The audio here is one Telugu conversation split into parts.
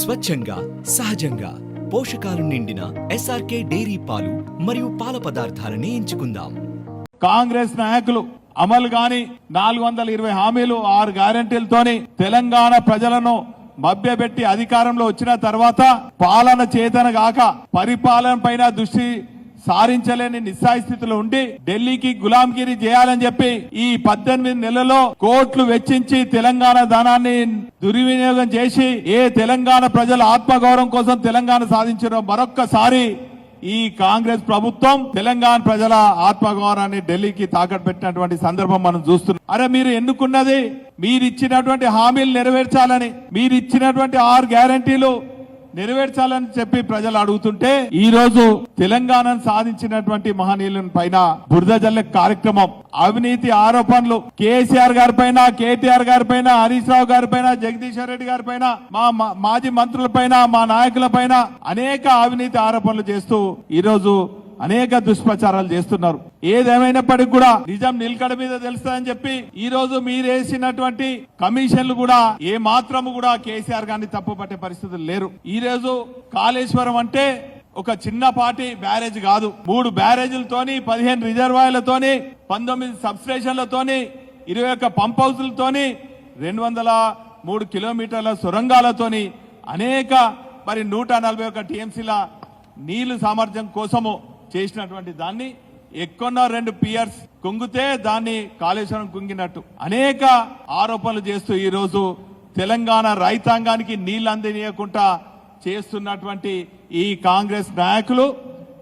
స్వచ్ఛంగా సహజంగా పోషకాలు నిండిన ఎస్ఆర్కే డైరీ పాలు మరియు పాల పదార్థాలని ఎంచుకుందాం. కాంగ్రెస్ నాయకులు అమలు గాని నాలుగు వందల ఇరవై హామీలు ఆరు గ్యారంటీలతోని తెలంగాణ ప్రజలను మభ్యపెట్టి అధికారంలో వచ్చిన తర్వాత పాలన చేతన గాక పరిపాలన పైన దృష్టి సారించలేని నిస్సాయి స్థితిలో ఉండి ఢిల్లీకి గులాంగిరి చేయాలని చెప్పి ఈ పద్దెనిమిది నెలలో కోట్లు వెచ్చించి తెలంగాణ ధనాన్ని దుర్వినియోగం చేసి ఏ తెలంగాణ ప్రజల ఆత్మగౌరవం కోసం తెలంగాణ సాధించారో మరొక్కసారి ఈ కాంగ్రెస్ ప్రభుత్వం తెలంగాణ ప్రజల ఆత్మగౌరవాన్ని ఢిల్లీకి తాకట్టు పెట్టినటువంటి సందర్భం మనం చూస్తున్నాం. అరే మీరు ఎన్నుకున్నది మీరు ఇచ్చినటువంటి హామీలు నెరవేర్చాలని మీరు ఇచ్చినటువంటి ఆరు గ్యారంటీలు నెరవేర్చాలని చెప్పి ప్రజలు అడుగుతుంటే ఈ రోజు తెలంగాణను సాధించినటువంటి మహనీయుల పైన బురద జల్లె కార్యక్రమం అవినీతి ఆరోపణలు కేసీఆర్ గారి పైన కేటీఆర్ గారి పైన హరీష్ రావు గారి పైన జగదీశ్వర్ రెడ్డి గారి పైన మా మా- మాజీ మంత్రుల పైన మా నాయకుల పైన అనేక అవినీతి ఆరోపణలు చేస్తూ ఈ రోజు అనేక దుష్ప్రచారాలు చేస్తున్నారు. ఏదేమైనప్పటికీ కూడా నిజం నిలకడ మీద తెలుస్తుందని చెప్పి ఈ రోజు మీరు వేసినటువంటి కమిషన్లు కూడా ఏ మాత్రము కూడా కేసీఆర్ గారిని తప్పు పట్టే పరిస్థితులు లేరు. ఈ రోజు కాళేశ్వరం అంటే ఒక చిన్న పార్టీ బ్యారేజ్ కాదు. మూడు బ్యారేజీలతోని పదిహేను రిజర్వాయర్లతోని పంతొమ్మిది సబ్స్టేషన్లతోని ఇరవై ఒక్క పంప్ హౌస్లతోని రెండు వందల మూడు కిలోమీటర్ల సొరంగాలతోని అనేక మరి నూట నలభై ఒక్క టీఎంసీల నీళ్ళు సామర్థ్యం కోసము చేసినటువంటి దాన్ని ఎక్కువ రెండు పియర్స్ కుంగితే దాన్ని కాళేశ్వరం కుంగినట్టు. అనేక ఆరోపణలు చేస్తూ ఈ రోజు తెలంగాణ రైతాంగానికి నీళ్ళు అందనీయకుండా చేస్తున్నటువంటి ఈ కాంగ్రెస్ నాయకులు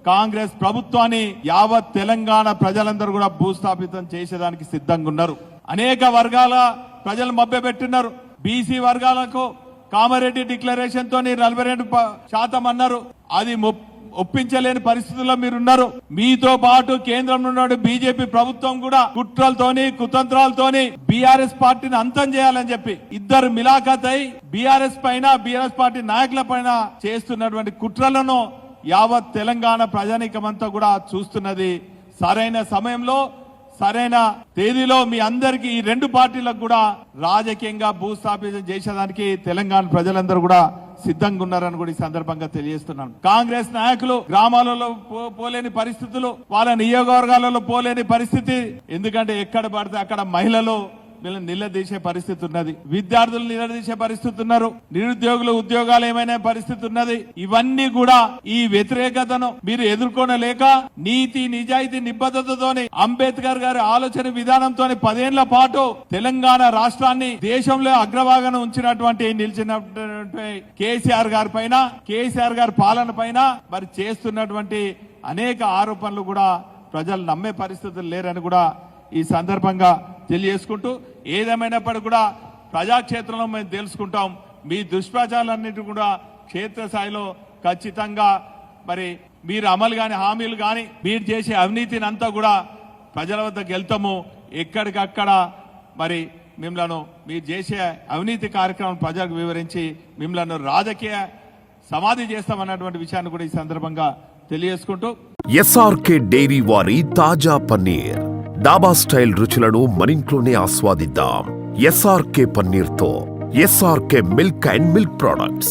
కాంగ్రెస్ ప్రభుత్వాన్ని యావత్ తెలంగాణ ప్రజలందరూ కూడా భూస్థాపితం చేసేదానికి సిద్ధంగా ఉన్నారు. అనేక వర్గాల ప్రజలు మభ్యపెట్టున్నారు బీసీ వర్గాలకు కామారెడ్డి డిక్లరేషన్ తోని నలభై రెండు శాతం అన్నారు. అది ముప్- ఒప్పించలేని పరిస్థితుల్లో మీరున్నారు. మీతో పాటు కేంద్రంలో ఉన్న బీజేపీ ప్రభుత్వం కూడా. కుట్రలతోని కుతంత్రాలతోని బీఆర్ఎస్ పార్టీని అంతం చేయాలని చెప్పి ఇద్దరు మిలాఖత్ అయి బీఆర్ఎస్ పైన బీఆర్ఎస్ పార్టీ నాయకుల పైన చేస్తున్నటువంటి కుట్రలను యావత్ తెలంగాణ ప్రజానీకమంతా కూడా చూస్తున్నది. సరైన సమయంలో సరైన తేదీలో మీ అందరికి ఈ రెండు పార్టీలకు కూడా రాజకీయంగా భూస్థాపితం చేసేదానికి తెలంగాణ ప్రజలందరూ కూడా సిద్ధంగా ఉన్నారని కూడా ఈ సందర్భంగా తెలియజేస్తున్నాను. కాంగ్రెస్ నాయకులు గ్రామాలలో పోలేని పరిస్థితులు వాళ్ళ నియోజకవర్గాలలో పోలేని పరిస్థితి. ఎందుకంటే ఎక్కడ పడితే అక్కడ మహిళలు వీళ్ళని నిలదీసే పరిస్థితి ఉన్నది. విద్యార్థులు నిలదీసే పరిస్థితి ఉన్నారు. నిరుద్యోగులు ఉద్యోగాలు ఏమైనా పరిస్థితి ఉన్నది? ఇవన్నీ కూడా ఈ వ్యతిరేకతను మీరు ఎదుర్కొనలేక నీతి నిజాయితీ నిబద్ధతతోని అంబేద్కర్ గారి ఆలోచన విధానంతో పదేళ్ళ పాటు తెలంగాణ రాష్ట్రాన్ని దేశంలో అగ్రభాగాన ఉంచినటువంటి నిలిచినటువంటి కేసీఆర్ గారి పైన కేసీఆర్ గారి పాలన పైన మరి చేస్తున్నటువంటి అనేక ఆరోపణలు కూడా ప్రజలు నమ్మే పరిస్థితులు లేరని కూడా ఈ సందర్భంగా తెలియజేసుకుంటూ ఏదేమైనప్పటికీ కూడా ప్రజాక్షేత్రంలో మేము తెలుసుకుంటాం. మీ దుష్ప్రచారాలన్నిటి కూడా క్షేత్రస్థాయిలో ఖచ్చితంగా మరి మీరు అమలు కాని హామీలు కానీ మీరు చేసే అవినీతిని అంతా కూడా ప్రజల వద్దకు వెళ్తాము. ఎక్కడికక్కడ మరి మిమ్మలను మీరు చేసే అవినీతి కార్యక్రమం ప్రజలకు వివరించి మిమ్మలను రాజకీయ సమాధి చేస్తామన్నటువంటి విషయాన్ని కూడా ఈ సందర్భంగా తెలియజేసుకుంటూ ఎస్ఆర్కే డైరీ వారి తాజా పన్నీర్. డాబా స్టైల్ రుచులను మనింట్లోనే ఆస్వాదిద్దాం. SRK పన్నీర్తో. SRK milk and milk products